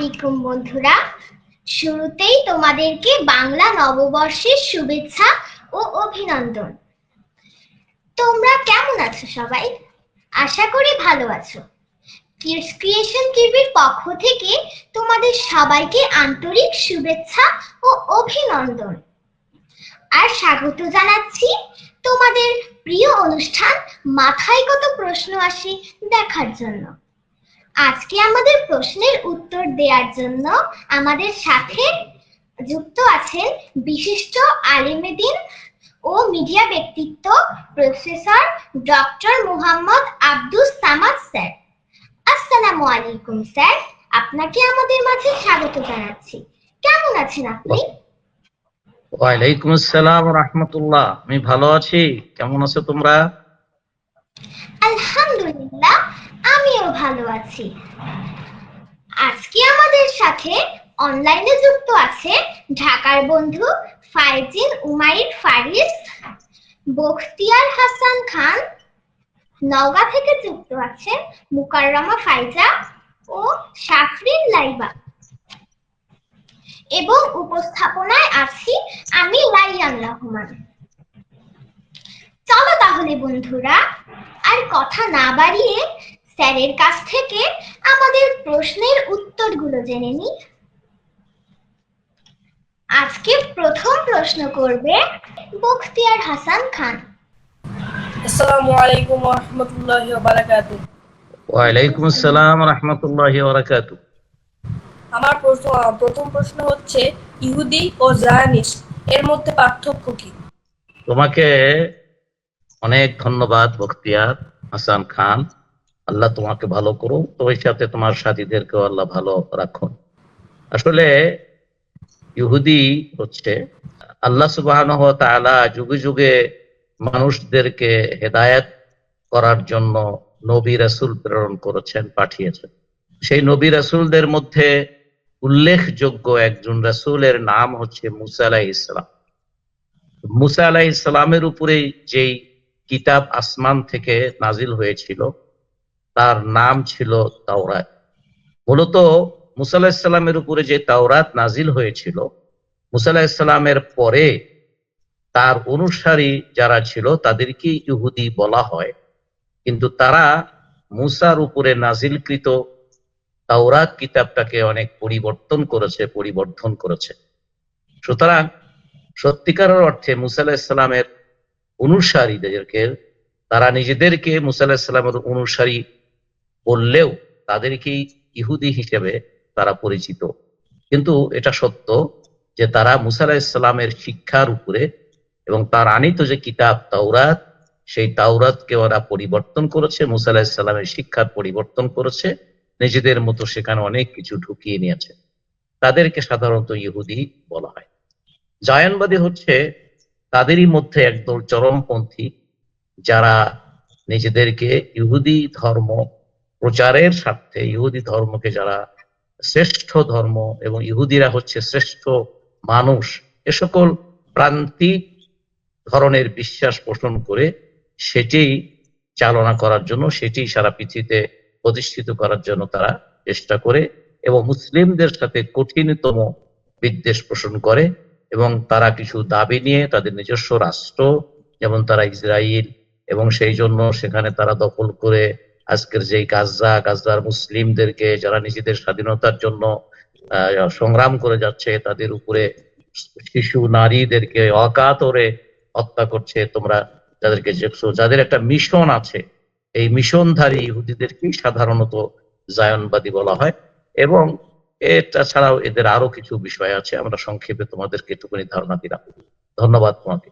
আলাইকুম বন্ধুরা। শুরুতেই তোমাদেরকে বাংলা নববর্ষের শুভেচ্ছা ও অভিনন্দন। তোমরা কেমন আছো সবাই? আশা করি ভালো আছো। ক্রিয়েশন টিভির পক্ষ থেকে তোমাদের সবাইকে আন্তরিক শুভেচ্ছা ও অভিনন্দন। আর স্বাগত জানাচ্ছি তোমাদের প্রিয় অনুষ্ঠান, মাথায় কত প্রশ্ন আসে দেখার জন্য। আজকে আমাদের প্রশ্নের উত্তর দেওয়ার জন্য আমাদের সাথে যুক্ত আছেন বিশিষ্ট আলিমেদিন ও মিডিয়া ব্যক্তিত্ব professor doctor Muhammad Abdus Samad sir. আসসালামু আলাইকুম স্যার আপনাকে আমাদের মাঝে স্বাগত জানাচ্ছি। কেমন আছেন আপনি? ওয়ালাইকুম আসসালাম রহমতুল্লাহ। আমি ভালো আছি। কেমন আছো তোমরা? আলহামদুলিল্লাহ ভালো আছি আজকে আমাদের সাথে অনলাইনে যুক্ত আছে ঢাকার বন্ধু ফাইজিন উমাইর ফারিস বখতিয়ার হাসান খান, নওগাঁ থেকে যুক্ত আছে মুকাররমা ফাইজা ও সাফরিন লাইবা। এবং উপস্থাপনায় আছি আমি রাইয়ান রহমান। চলো তাহলে বন্ধুরা, আর কথা না বাড়িয়ে স্যারের কাছ থেকে আমাদের প্রশ্নের উত্তরগুলো জেনে নিই আজকে প্রথম প্রশ্ন করবে বখতিয়ার হাসান খান। আসসালামু আলাইকুম ওয়া রাহমাতুল্লাহি ওয়া বারাকাতুহু ওয়ালাইকুম আসসালাম রহমতুল্লাহ বারাকাতু আমার প্রশ্ন প্রথম প্রশ্ন হচ্ছে ইহুদি ও জায়ানিস্ট এর মধ্যে পার্থক্য কি? তোমাকে অনেক ধন্যবাদ বখতিয়ার হাসান খান। আল্লাহ তোমাকে ভালো করুন ওই সাথে তোমার সাথীদেরকেও আল্লাহ ভালো রাখুন। আসলে ইহুদি হচ্ছে আল্লাহ সুবাহ যুগে যুগে মানুষদেরকে হেদায়েত করার জন্য নবী রাসূল প্রেরণ করেছেন, পাঠিয়েছেন। সেই নবী রাসূলদের মধ্যে উল্লেখযোগ্য একজন রাসূলের নাম হচ্ছে মুসা আলাহ ইসলাম মুসা আলাহ ইসলামের উপরে যেই কিতাব আসমান থেকে নাজিল হয়েছিল তার নাম ছিল তাওরাত। মূলত মুসা আলাহ ইসলামের উপরে যে তাওরাত নাজিল হয়েছিল, মুসা আলাহ ইসলামের পরে তার অনুসারী যারা ছিল তাদেরকে ইহুদি বলা হয়। কিন্তু তারা মুসার উপরে নাজিলকৃত তাওরাত কিতাবটাকে অনেক পরিবর্তন করেছে, পরিবর্ধন করেছে। সুতরাং সত্যিকারের অর্থে মুসা আলাহিসাল্লামের অনুসারীদেরকে, তারা নিজেদেরকে মুসা আলাহিসাল্লামের অনুসারী বললেও তাদেরকেই ইহুদি হিসেবে তারা পরিচিত। কিন্তু এটা সত্য যে তারা মুসা আলাহিসাল্লামের শিক্ষার উপরে এবং তার আনিত যে কিতাব তাওরাত, সেই তাওরাতকে ওরা পরিবর্তন করেছে, মুসা আলাহিসাল্লামের শিক্ষার পরিবর্তন করেছে, নিজেদের মতো সেখানে অনেক কিছু ঢুকিয়ে নিয়েছে। তাদেরকে সাধারণত ইহুদি বলা হয়। জায়নবাদী হচ্ছে তাদেরই মধ্যে একদল চরমপন্থী যারা নিজেদেরকে ইহুদি ধর্ম প্রচারের স্বার্থে ইহুদি ধর্মকে যারা শ্রেষ্ঠ ধর্ম এবং ইহুদিরা হচ্ছে শ্রেষ্ঠ মানুষ, এ সকল প্রান্তিক ধরনের বিশ্বাস পোষণ করে সেটি চালনা করার জন্য, সেটি সারা পৃথিবীতে প্রতিষ্ঠিত করার জন্য তারা চেষ্টা করে এবং মুসলিমদের সাথে কঠিনতম বিদ্বেষ পোষণ করে এবং তারা কিছু দাবি নিয়ে তাদের নিজস্ব রাষ্ট্র, যেমন তারা ইসরায়েল এবং সেই জন্য সেখানে তারা দখল করে আজকের যেই গাজা গাজার মুসলিমদেরকে যারা নিজেদের স্বাধীনতার জন্য সংগ্রাম করে যাচ্ছে, তাদের উপরে শিশু নারীদেরকে অকাতরে হত্যা করছে, তোমরা যাদেরকে যাদের একটা মিশন আছে, এই মিশনধারী ইহুদিদেরকেই সাধারণত জায়নবাদী বলা হয় এবং এটা ছাড়াও এদের আরও কিছু বিষয় আছে, আমরা সংক্ষেপে তোমাদেরকে একটুখানি ধারণা দিলাম। ধন্যবাদ তোমাকে।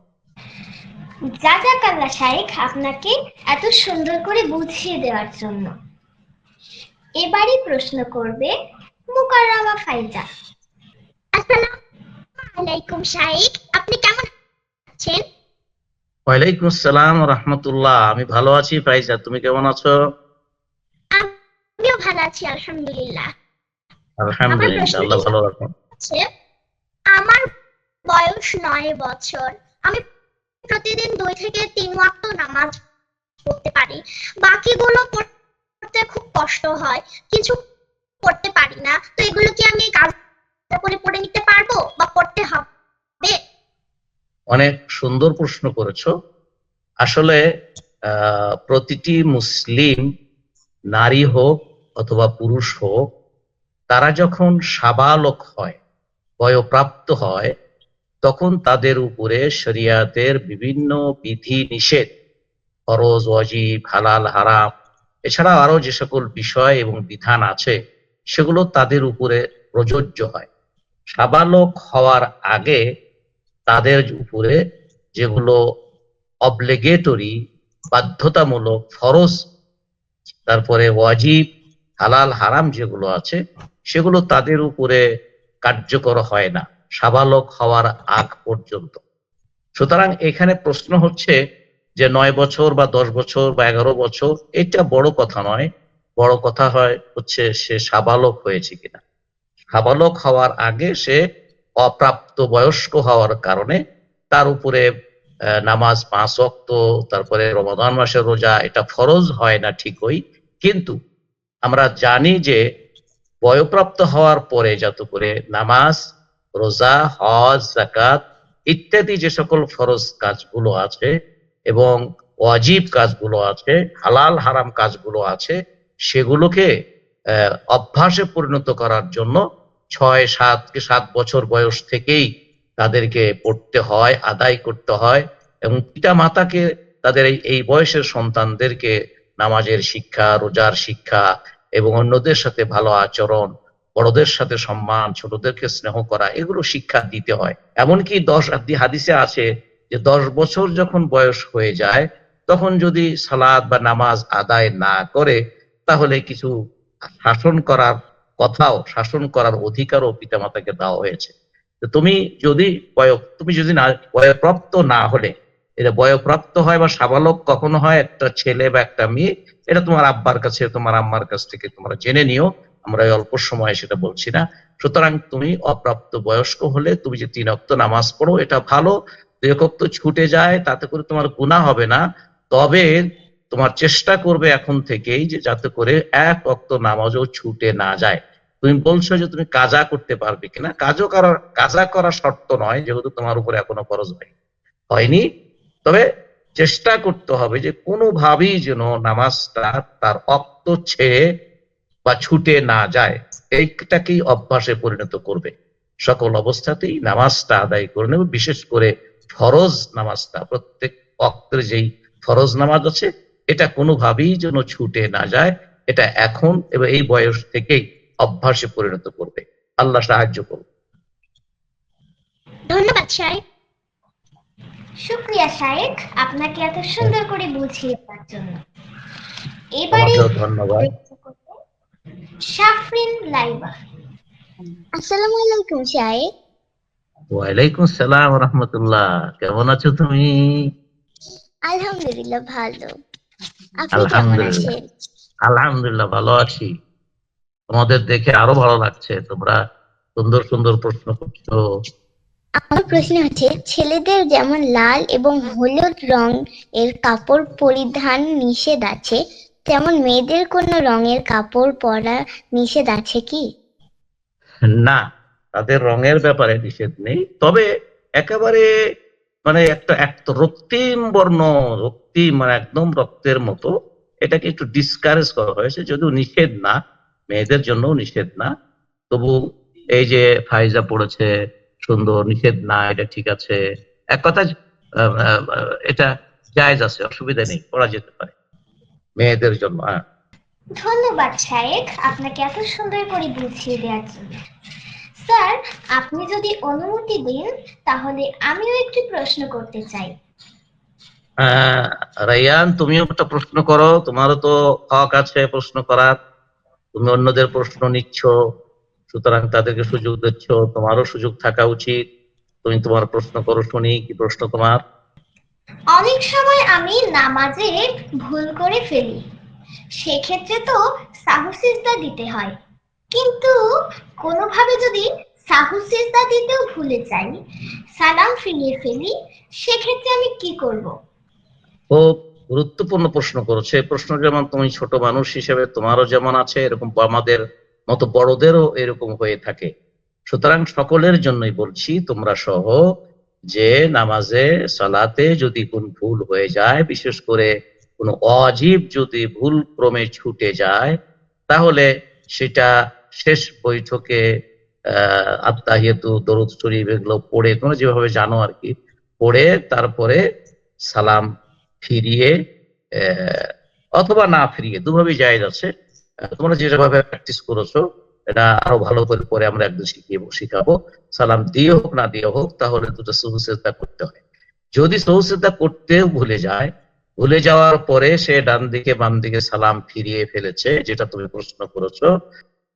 জাজাকাল্লা শাইখ আপনাকে এত সুন্দর করে বুঝিয়ে দেওয়ার জন্য। এবারই প্রশ্ন করবে মুকাররমা ফাইজা। আসসালামু আলাইকুম শাইখ। আপনি কেমন আছেন? ওয়ালাইকুম আসসালাম রহমতুল্লাহ। আমি ভালো আছি ফাইজা। তুমি কেমন আছো? আমিও ভালো আছি আলহামদুলিল্লাহ। আলহামদুলিল্লাহ আল্লাহ ভালো রাখুন। আমার বয়স নয় বছর। আমি প্রতিদিন দুই থেকে তিন ওয়াক্ত নামাজ পড়তে পারি। বাকিগুলো পড়তে খুব কষ্ট হয়। কিছু পড়তে পারি না। তো এগুলো কি আমি কাজ করে পড়ে নিতে পারব বা পড়তে হবে? অনেক সুন্দর প্রশ্ন করেছ। আসলে প্রতিটি মুসলিম, নারী হোক অথবা পুরুষ হোক, তারা যখন সাবালক হয়, বয়প্রাপ্ত হয় তখন তাদের উপরে শরিয়াতের বিভিন্ন বিধি নিষেধ, ফরজ, ওয়াজিব, হালাল, হারাম এছাড়া আরও যে সকল বিষয় এবং বিধান আছে, সেগুলো তাদের উপরে প্রযোজ্য হয়। সাবালক হওয়ার আগে তাদের উপরে যেগুলো অবলেগেটরি বাধ্যতামূলক, ফরজ, তারপরে ওয়াজিব, হালাল, হারাম যেগুলো আছে, সেগুলো তাদের উপরে কার্যকর হয় না। সাবালক হওয়ার আগ পর্যন্ত। সুতরাং এখানে প্রশ্ন হচ্ছে যে নয় বছর বা দশ বছর বা এগারো বছর, এটা বড় কথা নয়। বড় কথা হয় হচ্ছে সে সাবালক হয়েছে কিনা। সাবালক হওয়ার আগে সে অপ্রাপ্ত বয়স্ক হওয়ার কারণে তার উপরে নামাজ পাঁচ অক্ত তারপরে রমাদান মাসের রোজা, এটা ফরজ হয় না ঠিকই। কিন্তু আমরা জানি যে বয়প্রাপ্ত হওয়ার পরে যত করে নামাজ রোজা, হজ জাকাত ইত্যাদি যে সকল ফরজ কাজগুলো আছে এবং ওয়াজিব কাজগুলো আছে, হালাল, হারাম কাজগুলো আছে, সেগুলোকে অভ্যাসে পরিণত করার জন্য ছয়, সাত কি সাত বছর বয়স থেকেই তাদেরকে পড়তে হয়, আদায় করতে হয় এবং পিতা মাতাকে তাদের এই বয়সের সন্তানদেরকে নামাজের শিক্ষা, রোজার শিক্ষা এবং অন্যদের সাথে ভালো আচরণ বড়দের সাথে সম্মান, ছোটদেরকে স্নেহ করা, এগুলো শিক্ষা দিতে হয়। এমনকি দশ হাদি- হাদিসে আছে যে দশ বছর যখন বয়স হয়ে যায়, তখন যদি সালাদ বা নামাজ আদায় না করে, তাহলে কিছু শাসন করার কথাও, শাসন করার অধিকারও পিতামাতাকে দেওয়া হয়েছে। তুমি যদি বয়, তুমি যদি না, বয়প্রাপ্ত না হলে, এটা বয়প্রাপ্ত হয় বা সাবালক কখনো হয় একটা ছেলে বা একটা মেয়ে, এটা তোমার আব্বার কাছে, তোমার আম্মার কাছ থেকে তোমরা জেনে নিও। আমরা অল্প সময়ে সেটা বলছি না। সুতরাং তুমি অপ্রাপ্ত বয়স্ক হলে তুমি যে তিন অক্ত নামাজ পড়ো, এটা ভালো। দুই অক্ত ছুটে যায়, তাতে করে তোমার গুণা হবে না। তবে তোমার চেষ্টা করবে এখন থেকেই যে যাতে করে এক অক্ত নামাজও ছুটে না যায়। তুমি বলছো যে তুমি কাজা করতে পারবে কিনা? কাজও করার, কাজা করা শর্ত নয়, যেহেতু তোমার উপরে এখনও খরচ হয় হয়নি। তবে চেষ্টা করতে হবে যে কোনোভাবেই যেন নামাজটা তার অক্ত ছেড়ে বা ছুটে না যায় এইটাকেই অভ্যাসে পরিণত করবে। সকল অবস্থাতেই নামাজটা আদায় করে নেবে বিশেষ করে ফরজ নামাজটা। প্রত্যেক অক্তের যেই ফরজ নামাজ আছে এটা কোনোভাবেই যেন ছুটে না যায় এটা এখন এবং এই বয়স থেকেই অভ্যাসে পরিণত করবে। আল্লাহ সাহায্য করবে ধন্যবাদ সাহেব। শুক্রিয়া শায়েখ আপনাকে এত সুন্দর করে বুঝিয়ে দেওয়ার জন্য। এবারে ধন্যবাদ। শাফরিন লাইবা আসসালামু আলাইকুম শায়েখ ওয়ালাইকুম সালাম রহমতুল্লাহ কেমন আছো তুমি আলহামদুলিল্লাহ ভালো আপনি কেমন আলহামদুলিল্লাহ। আছেন আলহামদুলিল্লাহ ভালো আছি তোমাদের দেখে আরও ভালো লাগছে তোমরা সুন্দর সুন্দর প্রশ্ন করছ আমার প্রশ্ন হচ্ছে ছেলেদের যেমন লাল এবং হলুদ রং এর কাপড় পরিধান নিষেধ আছে তেমন মেয়েদের কোনো রঙের কাপড় পরা নিষেধ আছে কি? না, তাদের রঙের ব্যাপারে নিষেধ নেই। তবে একেবারে মানে একটা এক রক্তিম বর্ণ, রক্তিম মানে একদম রক্তের মতো, এটাকে একটু ডিসকারেজ করা হয়েছে। যদিও নিষেধ না, মেয়েদের জন্য নিষেধ না। তবু এই যে ফাইজা পড়েছে, সুন্দর, নিষেধ না, এটা ঠিক আছে। এক কথা এটা জায়েজ আছে, অসুবিধা নেই, পড়া যেতে পারে। মেয়েদের জন্য হ্যাঁ। ধন্যবাদ শায়েখ। আপনাকে এত সুন্দর করে বুঝিয়ে দেওয়ার জন্য। স্যার আপনি যদি অনুমতি দিন তাহলে আমিও একটি প্রশ্ন করতে চাই। আহ, রাইয়ান তুমিও একটা প্রশ্ন করো তোমারও তো হক আছে প্রশ্ন করার। তুমি অন্যদের প্রশ্ন নিচ্ছ সুতরাং তাদেরকে সুযোগ দিচ্ছ তোমারও সুযোগ থাকা উচিত। তুমি তোমার প্রশ্ন করো শুনি কি প্রশ্ন তোমার? অনেক সময় আমি নামাজে ভুল করে ফেলি। সেক্ষেত্রে তো সাহু দিতে হয়। কিন্তু কোনোভাবে যদি সাহু দিতেও ভুলে যাই, সালাম ফিরিয়ে ফেলি, সেক্ষেত্রে আমি কি করব? ও গুরুত্বপূর্ণ প্রশ্ন করেছে। প্রশ্ন যেমন তুমি ছোট মানুষ হিসেবে তোমারও যেমন আছে, এরকম আমাদের মতো বড়দেরও এরকম হয়ে থাকে। সুতরাং সকলের জন্যই বলছি, তোমরা সহ যে নামাজে সালাতে যদি কোন ভুল হয়ে যায়, বিশেষ করে কোনো অজীব যদি ভুল ক্রমে ছুটে যায়, তাহলে সেটা শেষ বৈঠকে, আহ দরুদ শরীফ এগুলো পড়ে, তোমরা যেভাবে জানো আর কি পড়ে তারপরে সালাম ফিরিয়ে অথবা না ফিরিয়ে, দুভাবেই জায়েজ আছে। তোমরা যেভাবে প্র্যাকটিস করেছ এটা আরও ভালো করে পরে আমরা একদিন শিখিয়ে শিখাবো। সালাম দিয়ে হোক, না দিয়ে হোক, তাহলে দুটো সহুসেদা করতে হয়। যদি সহুসেদা করতেও ভুলে যায়, ভুলে যাওয়ার পরে সে ডান দিকে, বাম দিকে সালাম ফিরিয়ে ফেলেছে, যেটা তুমি প্রশ্ন করেছ।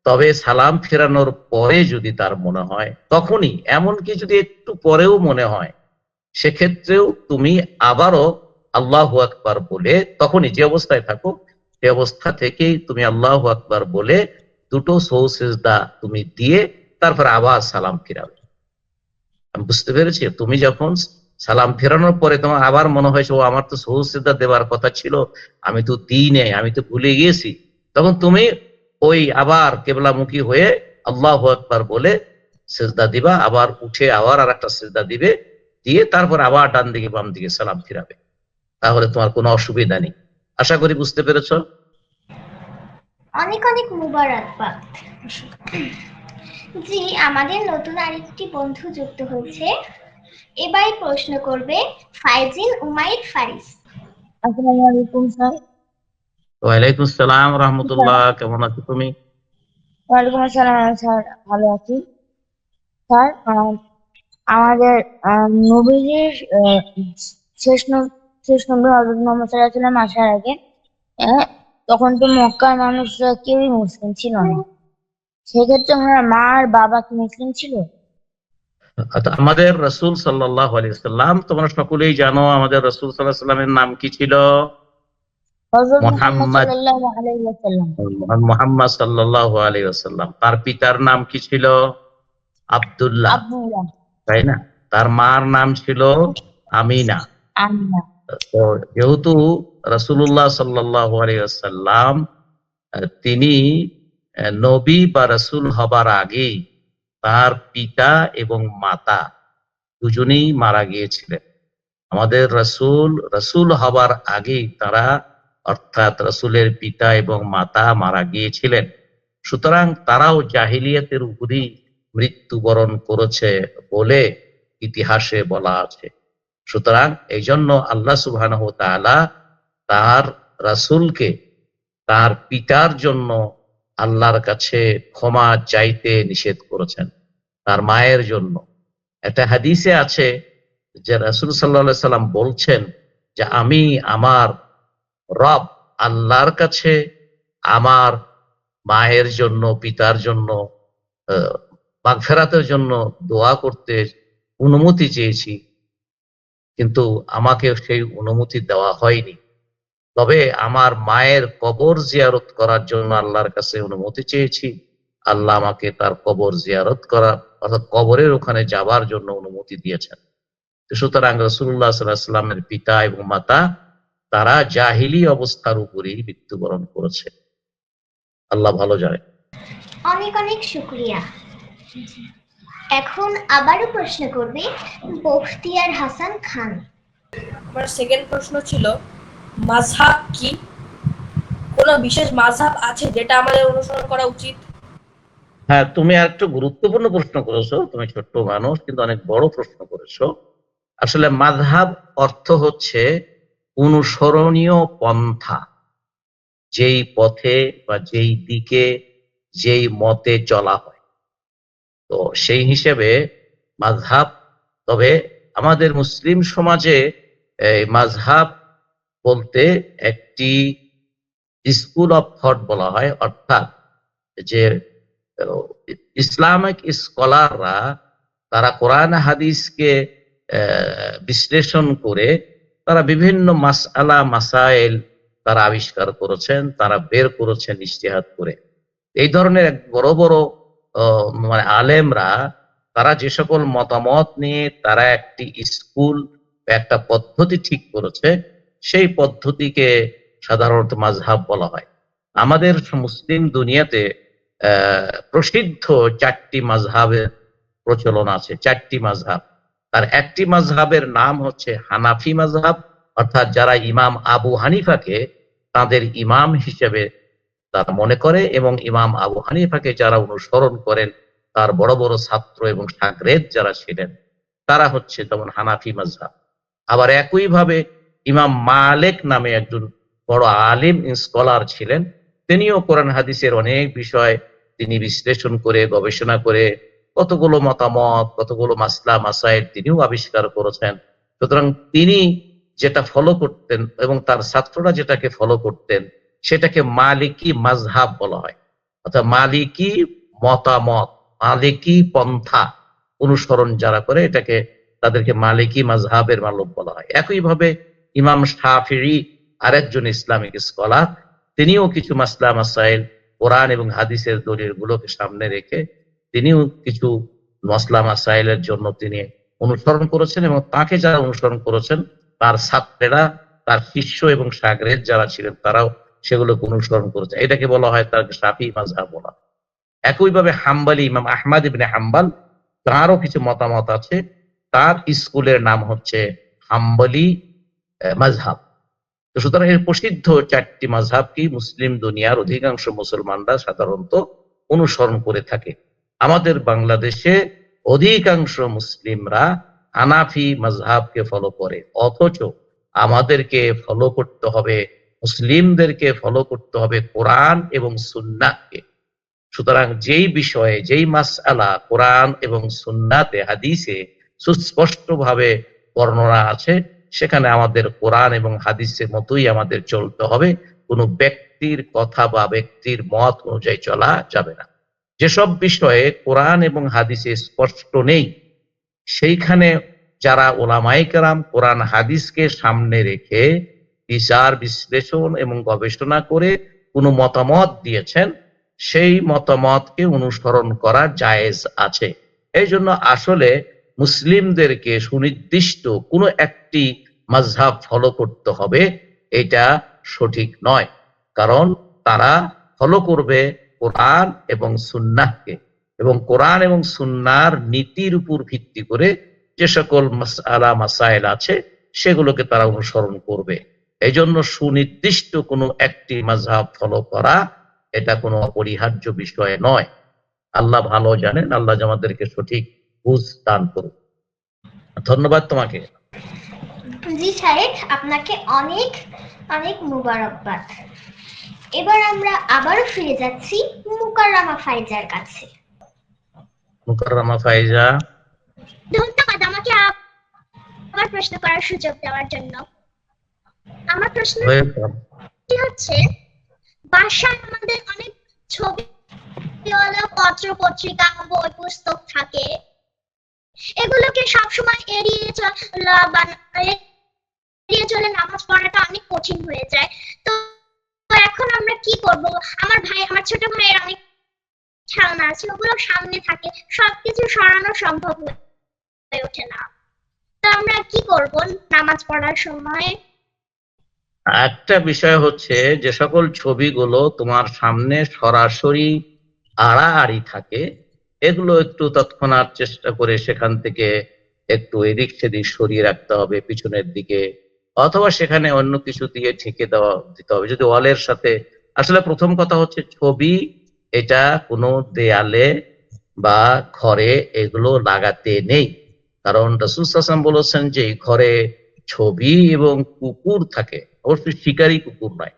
তবে সালাম ফেরানোর পরে যদি তার মনে হয়, তখনই, এমনকি যদি একটু পরেও মনে হয়, সেক্ষেত্রেও তুমি আবারও আল্লাহ আকবার বলে, তখনই যে অবস্থায় থাকো সে অবস্থা থেকেই তুমি আল্লাহ আকবার বলে দুটো সৌসেজদা তুমি দিয়ে তারপর আবার সালাম ফিরাবে। আমি বুঝতে পেরেছি? তুমি যখন সালাম ফেরানোর পরে তোমার আবার মনে হয়েছে, ও, আমার তো সৌসেজদা দেওয়ার কথা ছিল, আমি তো দিই নেই আমি তো ভুলে গিয়েছি। তখন তুমি ওই আবার কেবলামুখী হয়ে আল্লাহ আকবার বলে সেজদা দিবা, আবার উঠে আবার আর একটা সেজদা দিবে, দিয়ে তারপর আবার ডান দিকে বাম দিকে সালাম ফিরাবে। তাহলে তোমার কোনো অসুবিধা নেই। আশা করি বুঝতে পেরেছ? অনেক অনেক মুবারকবাদ জি আমাদের নতুন আরেকটি বন্ধু যুক্ত হয়েছে। এবারে প্রশ্ন করবে ফাইজিন উমাইর ফারিস। আসসালামু আলাইকুম স্যার। ওয়ালাইকুম আসসালাম রহমতুল্লাহ। কেমন আছো তুমি? ওয়ালাইকুম আসসালাম স্যার। ভালো আছি। স্যার আমাদের আহ, নবীজির আহ, শেষ নব- শেষ নবী হযরত মুহাম্মদ সাল্লাল্লাহু আলাইহি ওয়াসাল্লাম আসার আগে তখন তো মক্কার মানুষরা কেউই মুসলিম ছিল না। সেক্ষেত্রে ওনার মা আর বাবা কি মুসলিম ছিল? আচ্ছা, আমাদের রসুল সাল্লাহ তোমরা সকলেই জানো আমাদের রসুল সাল্লাহ সাল্লামের নাম কি ছিল? মুহাম্মদ সাল্লাহ তার পিতার নাম কি ছিল? আব্দুল্লাহ। তাই না? তার মার নাম ছিল আমিনা। আমিনা। তো যেহেতু রসুল্লাহ সাল্লাহ আলাইসাল্লাম তিনি নবী বা রসুল হবার আগে তার পিতা এবং মাতা দুজনেই মারা গিয়েছিলেন। আমাদের রসুল রসুল হবার আগেই তারা অর্থাৎ রসুলের পিতা এবং মাতা মারা গিয়েছিলেন। সুতরাং তারাও জাহিলিয়াতের উপরই মৃত্যুবরণ করেছে বলে ইতিহাসে বলা আছে। সুতরাং এই জন্য আল্লাহ তাআলা তার রাসূলকে, তার পিতার জন্য আল্লাহর কাছে ক্ষমা চাইতে নিষেধ করেছেন, তার মায়ের জন্য। একটা হাদিসে আছে যে রাসূল সাল্লাল্লাহু সাল্লাম বলছেন যে, আমি আমার রব আল্লাহর কাছে আমার মায়ের জন্য, পিতার জন্য মাগফেরাতের জন্য দোয়া করতে অনুমতি চেয়েছি, কিন্তু আমাকে সেই অনুমতি দেওয়া হয়নি। তবে আমার মায়ের কবর জিয়ারত করার জন্য আল্লাহর কাছে অনুমতি চেয়েছি। আল্লাহ আমাকে তার কবর জিয়ারত করা অর্থাৎ কবরের ওখানে যাবার জন্য অনুমতি দিয়েছেন। সুতরাং রসুল্লাহ সাল্লাহামের পিতা এবং মাতা তারা জাহিলি অবস্থার উপরেই মৃত্যুবরণ করেছে। আল্লাহ ভালো জানে। অনেক অনেক শুক্রিয়া। এখন আবারও প্রশ্ন করবে বখতিয়ার হাসান খান। আমার সেকেন্ড প্রশ্ন ছিল মাযহাব কি? কোনো বিশেষ মাযহাব আছে যেটা আমাদের অনুসরণ করা উচিত? হ্যাঁ তুমি একটু গুরুত্বপূর্ণ প্রশ্ন করেছ। তুমি ছোট্ট মানুষ, কিন্তু অনেক বড় প্রশ্ন করেছ। আসলে মাযহাব অর্থ হচ্ছে অনুসরণীয় পন্থা। যেই পথে বা যেই দিকে যেই মতে চলা হয়। তো সেই হিসেবে মাযহাব তবে আমাদের মুসলিম সমাজে এই মাযহাব বলতে একটি স্কুল অফ থট বলা হয়, অর্থাৎ যে, ইসলামিক স্কলাররা তারা কোরআন, হাদিসকে বিশ্লেষণ করে তারা বিভিন্ন মাসআলা, মাসাইল তারা আবিষ্কার করেছেন, তারা বের করেছেন ইজতিহাদ করে। এই ধরনের বড় বড় মানে আলেমরা তারা যে সকল মতামত নিয়ে তারা একটি স্কুল একটা পদ্ধতি ঠিক করেছে সেই পদ্ধতিকে সাধারণত মাযহাব বলা হয়। আমাদের মুসলিম দুনিয়াতে প্রসিদ্ধ চারটি মাঝহাবের প্রচলন আছে, চারটি মাঝহাব তার একটি মাঝহাবের নাম হচ্ছে হানাফি মাঝহাব অর্থাৎ যারা ইমাম আবু হানিফাকে তাদের ইমাম হিসেবে তারা মনে করে এবং ইমাম আবু হানিফাকে যারা অনুসরণ করেন, তার বড় বড় ছাত্র এবং সাগরেদ যারা ছিলেন, তারা হচ্ছে যেমন হানাফি মাঝহাব আবার একইভাবে ইমাম মালেক নামে একজন বড় আলিম স্কলার ছিলেন। তিনিও কোরআন হাদিসের অনেক বিষয় তিনি বিশ্লেষণ করে, গবেষণা করে, কতগুলো মতামত, কতগুলো মাসলা মাসাইল তিনিও আবিষ্কার করেছেন। সুতরাং তিনি যেটা ফলো করতেন এবং তার ছাত্ররা যেটাকে ফলো করতেন, সেটাকে মালিকি মাজহাব বলা হয়। অর্থাৎ মালিকি মতামত, মালিকি পন্থা অনুসরণ যারা করে, এটাকে তাদেরকে মালিকি মাজহাবের মালক বলা হয়। একইভাবে ইমাম শাফিঈ আরেকজন ইসলামিক স্কলার, তিনিও কিছু মাসলা মাসাইল কোরআন এবং হাদিসের দলিল গুলোকে সামনে রেখে তিনিও কিছু মসলা মাসাইলের জন্য তিনি অনুসরণ করেছেন এবং তাকে যারা অনুসরণ করেছেন, তার ছাত্রেরা, তার শিষ্য এবং সাগরের যারা ছিলেন, তারাও সেগুলোকে অনুসরণ করেছে এটাকে বলা হয় তার সাফি মাজহাব বলা একইভাবে হাম্বালি ইমাম আহমাদ ইবনে হাম্বাল, তারও কিছু মতামত আছে। তার স্কুলের নাম হচ্ছে হাম্বলি আহ, মাজহাব তো সুতরাং এর প্রসিদ্ধ চারটি মাঝহাবকে মুসলিম দুনিয়ার অধিকাংশ মুসলমানরা সাধারণত অনুসরণ করে থাকে। আমাদের বাংলাদেশে অধিকাংশ মুসলিমরা হানাফি মাঝহাবকে ফলো করে। অথচ আমাদেরকে ফলো করতে হবে মুসলিমদেরকে ফলো করতে হবে কোরআন এবং সুন্নাহকে। সুতরাং যেই বিষয়ে যেই মাসআলা কোরআন এবং সুন্নাতে হাদিসে সুস্পষ্টভাবে বর্ণনা আছে সেখানে আমাদের কোরআন এবং হাদিসের মতোই আমাদের চলতে হবে। কোনো ব্যক্তির কথা বা ব্যক্তির মত অনুযায়ী চলা যাবে না। যেসব বিষয়ে কোরআন এবং হাদিসে স্পষ্ট নেই, সেইখানে যারা ওলামাই কারাম কোরআন হাদিসকে সামনে রেখে বিচার, বিশ্লেষণ এবং গবেষণা করে কোনো মতামত দিয়েছেন, সেই মতামতকে অনুসরণ করা জায়েজ আছে। এই জন্য আসলে মুসলিমদেরকে সুনির্দিষ্ট কোনো একটি মাঝহাব ফলো করতে হবে, এটা সঠিক নয়। কারণ তারা ফলো করবে কোরআন এবং সুন্নাহকে। এবং কোরআন এবং সুন্নার নীতির উপর ভিত্তি করে যে সকল মাসআলা, মাসাইল আছে, সেগুলোকে তারা অনুসরণ করবে। এই জন্য সুনির্দিষ্ট কোনো একটি মাঝহাব ফলো করা, এটা কোনো অপরিহার্য বিষয় নয়। আল্লাহ ভালো জানেন, আল্লাহ আমাদেরকে সঠিক বুঝ দান করুন। ধন্যবাদ তোমাকে। জি সাহেব আপনাকে অনেক অনেক মুবারকবাদ। এবার আমরা আবারও ফিরে যাচ্ছি মুকাররামা ফাইজার কাছে। মুকাররমা ফাইজা। ধন্যবাদ আমাকে আবার প্রশ্ন করার সুযোগ দেওয়ার জন্য। আমার প্রশ্ন কি হচ্ছে? বাসায় আমাদের অনেক ছবি পত্র পত্রিকা বই পুস্তক থাকে। এগুলোকে সবসময় এড়িয়ে চলা এড়িয়ে চলে নামাজ পড়াটা অনেক কঠিন হয়ে যায়। তো এখন আমরা কি করব? আমার ভাই, আমার ছোট ভাইয়ের অনেক খেলনা আছে, ওগুলো সামনে থাকে। সবকিছু সরানো সম্ভব হয়ে ওঠে না। তো আমরা কি করব নামাজ পড়ার সময়? একটা বিষয় হচ্ছে যে সকল ছবিগুলো তোমার সামনে সরাসরি আড়াআড়ি থাকে। এগুলো একটু তৎক্ষণাৎ চেষ্টা করে সেখান থেকে একটু এদিক সেদিক সরিয়ে রাখতে হবে, পিছনের দিকে, অথবা সেখানে অন্য কিছু দিয়ে ঢেকে দেওয়া দিতে হবে। যদি ওয়ালের সাথে, আসলে প্রথম কথা হচ্ছে ছবি, এটা কোনো দেয়ালে বা ঘরে এগুলো লাগাতে নেই। কারণ রসুল হাসান বলেছেন যে ঘরে ছবি এবং কুকুর থাকে। অবশ্যই শিকারী কুকুর নয়।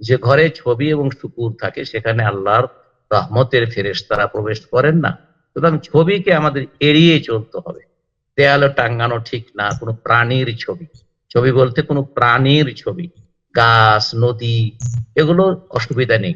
যে ঘরে ছবি এবং শুকুর থাকে, সেখানে আল্লাহর রহমতের ফেরেশ তারা প্রবেশ করেন না। সুতরাং ছবিকে আমাদের এড়িয়ে চলতে হবে। দেয়ালে টাঙ্গানো ঠিক না, কোনো প্রাণীর ছবি। ছবি বলতে কোনো প্রাণীর ছবি, গাছ, নদী, এগুলো অসুবিধা নেই।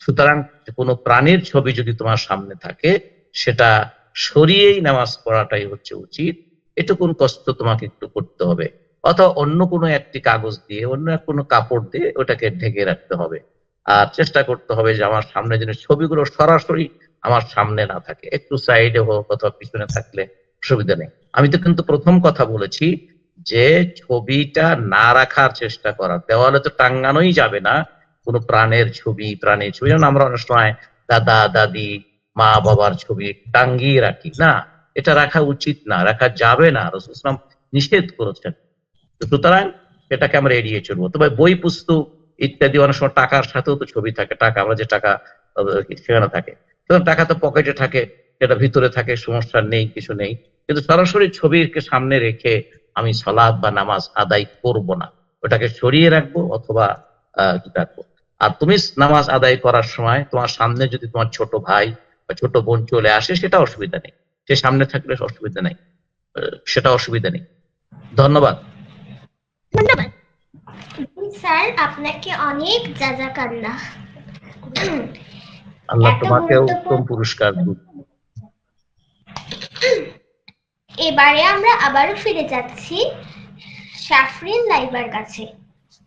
সুতরাং কোনো প্রাণীর ছবি যদি তোমার সামনে থাকে, সেটা সরিয়েই নামাজ পড়াটাই হচ্ছে উচিত। এটুকুন কষ্ট তোমাকে একটু করতে হবে। অথবা অন্য কোনো একটি কাগজ দিয়ে, অন্য কোনো কাপড় দিয়ে ওটাকে ঢেকে রাখতে হবে। আর চেষ্টা করতে হবে যে আমার সামনে যেন ছবিগুলো সরাসরি আমার সামনে না থাকে। একটু সাইডে হোক অথবা পিছনে থাকলে অসুবিধা নেই। আমি তো কিন্তু প্রথম কথা বলেছি যে ছবিটা না রাখার চেষ্টা করা। দেওয়ালে তো টাঙ্গানোই যাবে না। কোনো প্রাণের ছবি প্রাণের ছবি। যেমন আমরা অনেক সময় দাদা, দাদি, মা, বাবার ছবি টাঙ্গিয়ে রাখি। না, এটা রাখা উচিত না। রাখা যাবে না। রসুল ইসলাম নিষেধ করেছেন। সুতরাং সেটাকে আমরা এড়িয়ে চলবো। তবে বই পুস্তক ইত্যাদি অনেক সময় টাকার সাথেও তো ছবি থাকে, টাকা, আমরা যে টাকা সেখানে থাকে। টাকা তো পকেটে থাকে, সেটা ভিতরে থাকে, সমস্যা নেই, কিছু নেই। কিন্তু সরাসরি ছবিকে সামনে রেখে আমি সলাদ বা নামাজ আদায় করব না। ওটাকে সরিয়ে রাখব অথবা রাখব? আর তুমি নামাজ আদায় করার সময় তোমার সামনে যদি তোমার ছোট ভাই বা ছোট বোন চলে আসে, সেটা অসুবিধা নেই। সে সামনে থাকলে অসুবিধা নেই সেটা অসুবিধা নেই। ধন্যবাদ। ধন্যবাদ। স্যার আপনাকে অনেক জাজাকাল্লাহ আল্লাহ তোমাকে উত্তম পুরস্কার দিক। এবারে আমরা আবারও ফিরে যাচ্ছি শাফরিন লাইবার কাছে।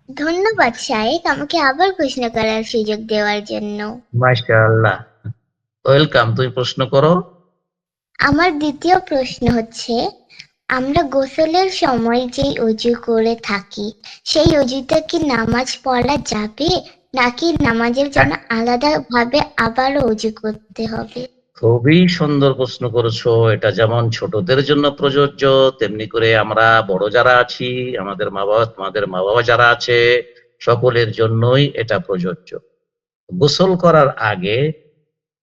ধন্যবাদ শাহেক আমাকে আবার প্রশ্ন করার সুযোগ দেওয়ার জন্য। মাশাআল্লাহ। ওয়েলকাম তুমি প্রশ্ন করো। আমার দ্বিতীয় প্রশ্ন হচ্ছে আমরা গোসলের সময় যেই অজু করে থাকি, সেই অজুতে কি নামাজ পড়া যাবে? নাকি নামাজের জন্য আলাদা আলাদাভাবে আবারও অজু করতে হবে? খুবই সুন্দর প্রশ্ন করেছ। এটা যেমন ছোটদের জন্য প্রযোজ্য, তেমনি করে আমরা বড় যারা আছি, আমাদের মা বাবা তোমাদের মা বাবা যারা আছে, সকলের জন্যই এটা প্রযোজ্য। গোসল করার আগে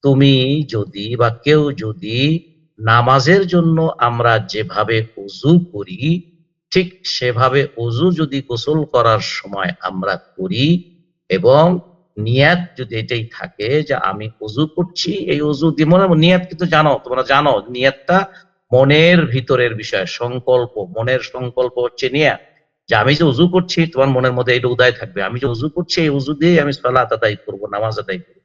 তুমি যদি বা কেউ যদি নামাজের জন্য আমরা যেভাবে উজু করি, ঠিক সেভাবে উজু যদি গোসল করার সময় আমরা করি এবং নিয়াত যদি এটাই থাকে যে আমি উজু করছি, এই উজু দিয়ে মনে, নিয়াত কিন্তু জানো, তোমরা জানো, নিয়াতটা মনের ভিতরের বিষয়, সংকল্প, মনের সংকল্প হচ্ছে নিয়াত। যে আমি যে উজু করছি, তোমার মনের মধ্যে এটা উদয় থাকবে, আমি যে উজু করছি, এই উজু দিয়ে আমি সালাত আদায় করব, নামাজ আদায় করব।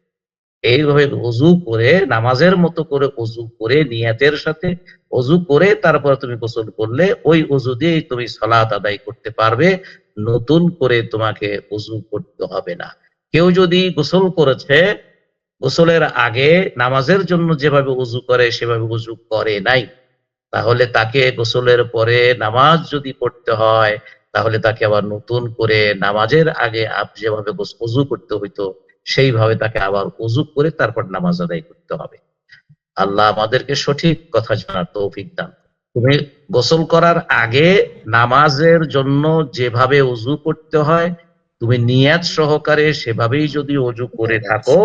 এইভাবে উজু করে, নামাজের মতো করে উজু করে, নিয়াতের সাথে অজু করে, তারপর তুমি গোসল করলে, ওই অজু দিয়ে তুমি সালাত আদায় করতে পারবে। নতুন করে তোমাকে উজু করতে হবে না। কেউ যদি গোসল করেছে, গোসলের আগে নামাজের জন্য যেভাবে উজু করে, সেভাবে উজু করে নাই। তাহলে তাকে গোসলের পরে নামাজ যদি পড়তে হয়, তাহলে তাকে আবার নতুন করে নামাজের আগে যেভাবে উজু করতে হইতো সেইভাবে তাকে আবার উজু করে তারপর নামাজ আদায় করতে হবে। আল্লাহ আমাদেরকে সঠিক কথা জানার তৌফিক দান তুমি গোসল করার আগে নামাজের জন্য যেভাবে উজু করতে হয় তুমি নিয়াত সহকারে সেভাবেই যদি অজু করে থাকো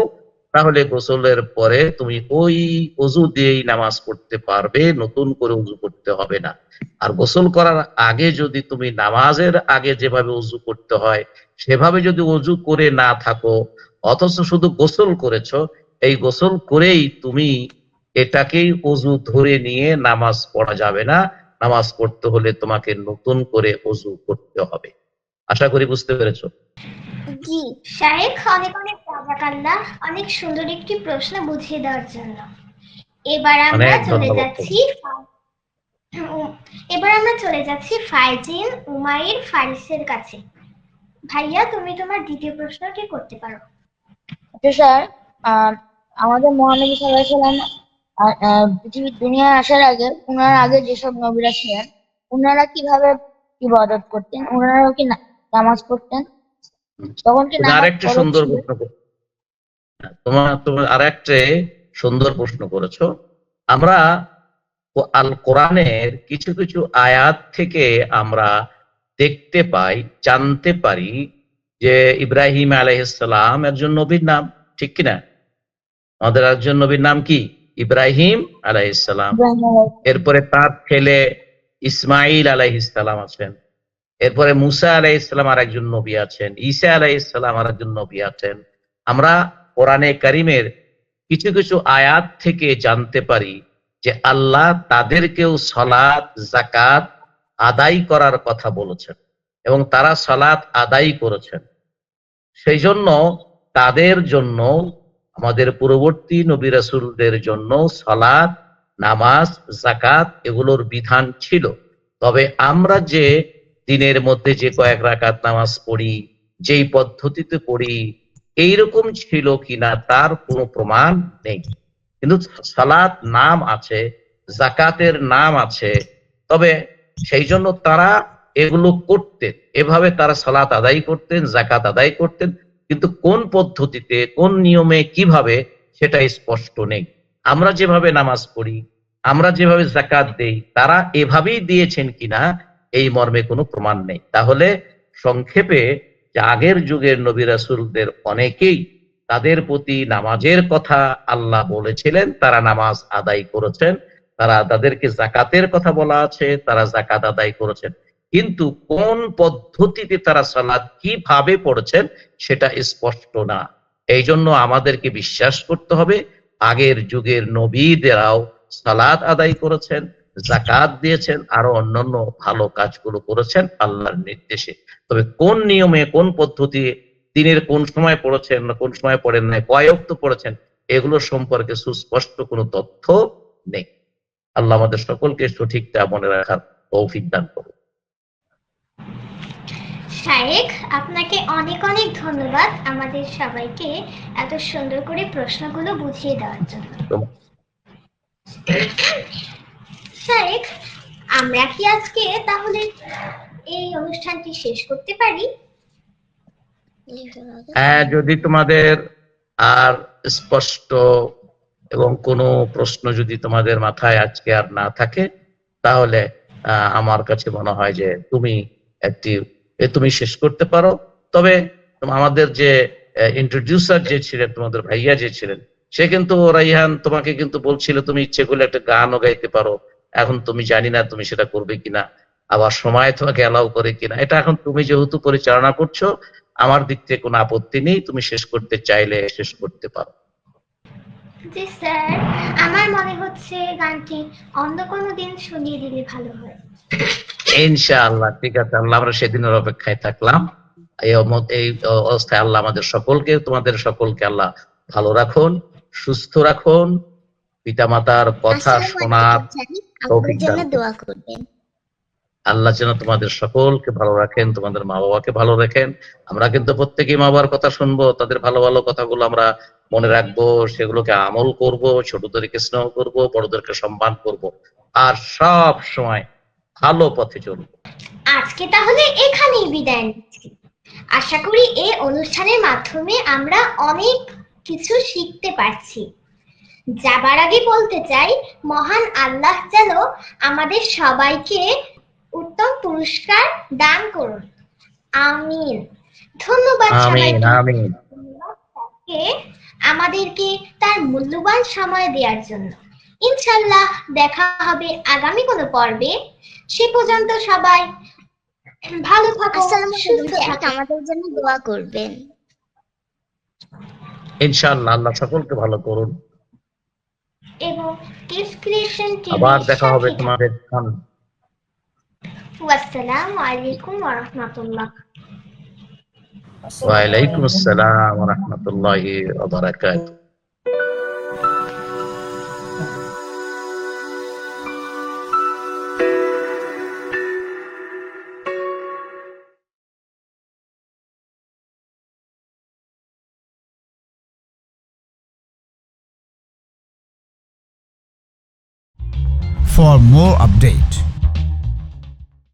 তাহলে গোসলের পরে তুমি ওই অজু দিয়েই নামাজ পড়তে পারবে নতুন করে উজু করতে হবে না। আর গোসল করার আগে যদি তুমি নামাজের আগে যেভাবে উজু করতে হয় সেভাবে যদি অজু করে না থাকো অথচ শুধু গোসল করেছ এই গোসল করেই তুমি এটাকেই অজু ধরে নিয়ে নামাজ পড়া যাবে না। নামাজ পড়তে হলে তোমাকে নতুন করে অজু করতে হবে। আশা করি বুঝতে পেরেছ? জি শাহেখ অনেক অনেক জাজাকাল্লাহ অনেক সুন্দর একটি প্রশ্ন বুঝিয়ে দেওয়ার জন্য। এবার আমরা চলে যাচ্ছি এবার আমরা চলে যাচ্ছি ফাইজিন উমাইর ফারিসের কাছে। ভাইয়া তুমি তোমার দ্বিতীয় প্রশ্নটি করতে পারো? আচ্ছা স্যার আমাদের মহানবী সাল্লাহ সাল্লাম পৃথিবীর দুনিয়ায় আসার আগে ওনার আগে যেসব নবীরা ছিলেন ওনারা কীভাবে ইবাদত করতেন? ওনারাও কি নামাজ পড়তেন? তখন কি আরেকটা সুন্দর প্রশ্ন হ্যাঁ, তোমার তোমার আরেকটা সুন্দর প্রশ্ন করেছ। আমরা আল কোরআনের কিছু কিছু আয়াত থেকে আমরা দেখতে পাই জানতে পারি যে ইব্রাহিম আলাইহিসসালাম একজন নবীর নাম ঠিক কিনা? আমাদের একজন নবীর নাম কি? ইব্রাহিম ইব্রাহিম এরপরে তার ছেলে ইসমাইল আলাইহিসসালাম আছেন। এরপরে মুসা আলাইহিসসালাম আর একজন নবী আছেন। ঈসা আলাইহিসসালাম আর একজন নবী আছেন। আমরা কোরআনে কারিমের কিছু কিছু আয়াত থেকে জানতে পারি যে আল্লাহ তাদেরকেও সলাৎ জাকাত আদায় করার কথা বলেছেন এবং তারা সলাৎ আদায় করেছেন। সেই জন্য তাদের জন্য, আমাদের পূর্ববর্তী নবী রাসুলদের জন্য সলাৎ নামাজ জাকাত এগুলোর বিধান ছিল। তবে আমরা যে দিনের মধ্যে যে কয়েক রাকাত নামাজ পড়ি, যেই পদ্ধতিতে পড়ি, এইরকম ছিল কিনা তার কোনো প্রমাণ নেই। কিন্তু সালাত নাম আছে জাকাতের নাম আছে, তবে সেই জন্য তারা এগুলো করতেন, এভাবে তারা সালাত আদায় করতেন জাকাত আদায় করতেন, কিন্তু কোন পদ্ধতিতে, কোন নিয়মে, কীভাবে সেটা স্পষ্ট নেই। আমরা যেভাবে নামাজ পড়ি, আমরা যেভাবে জাকাত দেই, তারা এভাবেই দিয়েছেন কিনা, এই মর্মে কোনো প্রমাণ নেই। তাহলে সংক্ষেপে যে আগের যুগের নবী রাসূলদের অনেকেই তাদের প্রতি নামাজের কথা আল্লাহ বলেছিলেন, তারা নামাজ আদায় করেছেন, তারা তাদেরকে জাকাতের কথা বলা আছে, তারা জাকাত আদায় করেছেন। কিন্তু কোন পদ্ধতিতে তারা সালাদ কীভাবে পড়েছেন সেটা স্পষ্ট না। এই জন্য আমাদেরকে বিশ্বাস করতে হবে, আগের যুগের নবীদেরাও সালাদ আদায় করেছেন জাকাত দিয়েছেন, আরও অন্যান্য ভালো কাজগুলো করেছেন আল্লাহর নির্দেশে। তবে কোন নিয়মে, কোন পদ্ধতি, দিনের কোন সময় পড়েছেন না কোন সময় পড়েন নাই কয়ক্ত পড়েছেন, এগুলো সম্পর্কে সুস্পষ্ট কোনো তথ্য নেই। আল্লাহ আমাদের সকলকে সঠিকটা মনে রাখার তৌফিক দান করুন। শায়েখ, আপনাকে অনেক অনেক ধন্যবাদ আমাদের সবাইকে এত সুন্দর করে প্রশ্নগুলো বুঝিয়ে দেওয়ার জন্য। শায়েখ, আমরা কি আজকে তাহলে এই অনুষ্ঠানটি শেষ করতে পারি? হ্যাঁ যদি তোমাদের আর স্পষ্ট এবং কোনো প্রশ্ন যদি তোমাদের মাথায় আজকে আর না থাকে, তাহলে আমার কাছে মনে হয় যে তুমি একটি এ তুমি শেষ করতে পারো। তবে আমাদের যে ইন্ট্রোডিউসার যে ছিলেন, তোমাদের ভাইয়া যে ছিলেন, সে কিন্তু রাইহান তোমাকে কিন্তু বলছিল, তুমি ইচ্ছে করলে একটা গানও গাইতে পারো। এখন তুমি জানি না তুমি সেটা করবে কিনা। আবার সময় তোমাকে অ্যালাউ করে কিনা। এটা এখন তুমি যেহেতু পরিচালনা করছ, আমার দিক থেকে কোনো আপত্তি নেই, তুমি শেষ করতে চাইলে শেষ করতে পারো। জি স্যার, আমার মনে হচ্ছে গানটি অন্য কোনো দিন শুনিয়ে দিলে ভালো হয়। ইনশাআল্লাহ ঠিক আছে আল্লাহ আমরা সেদিনের অপেক্ষায় থাকলাম। এই অবস্থায় আল্লাহ আমাদের সকলকে তোমাদের সকলকে আল্লাহ ভালো রাখুন সুস্থ রাখুন পিতামাতার কথা শোনার তৌফিক দান আল্লাহ যেন তোমাদের সকলকে ভালো রাখেন তোমাদের মা বাবাকে ভালো রাখেন। আমরা কিন্তু প্রত্যেকেই মা বাবার কথা শুনব তাদের ভালো ভালো কথাগুলো আমরা মনে রাখব সেগুলোকে আমল করব ছোটদেরকে স্নেহ করব বড়দেরকে সম্মান করব। আর সব সময় ভালো পথে চলবো। আজকে তাহলে এখানেই বিদায় নিচ্ছি। আশা করি এই অনুষ্ঠানের মাধ্যমে আমরা অনেক কিছু শিখতে পারছি। যাবার আগে বলতে চাই মহান আল্লাহ যেন আমাদের সবাইকে উত্তম পুরস্কার দান করুন। আমিন। ধন্যবাদ সবাইকে। আমাদেরকে তার মূল্যবান সময় দেওয়ার জন্য। ইনশাল্লাহ দেখা হবে আগামী কোনো পর্বে। সে পর্যন্ত সবাই ভালো থাকো সুস্থ থাকো। আমাদের জন্য দোয়া করবেন। ইনশাআল্লাহ আল্লাহ সকলকে ভালো করুন। এবং কিস ক্রিয়েশন আবার দেখা হবে তোমাদের সামনে। আসসালামু আলাইকুম ওয়া রাহমাতুল্লাহ। ওয়ালাইকুম আসসালাম ওয়া রাহমাতুল্লাহি ওয়া বারাকাতুহু। For more update,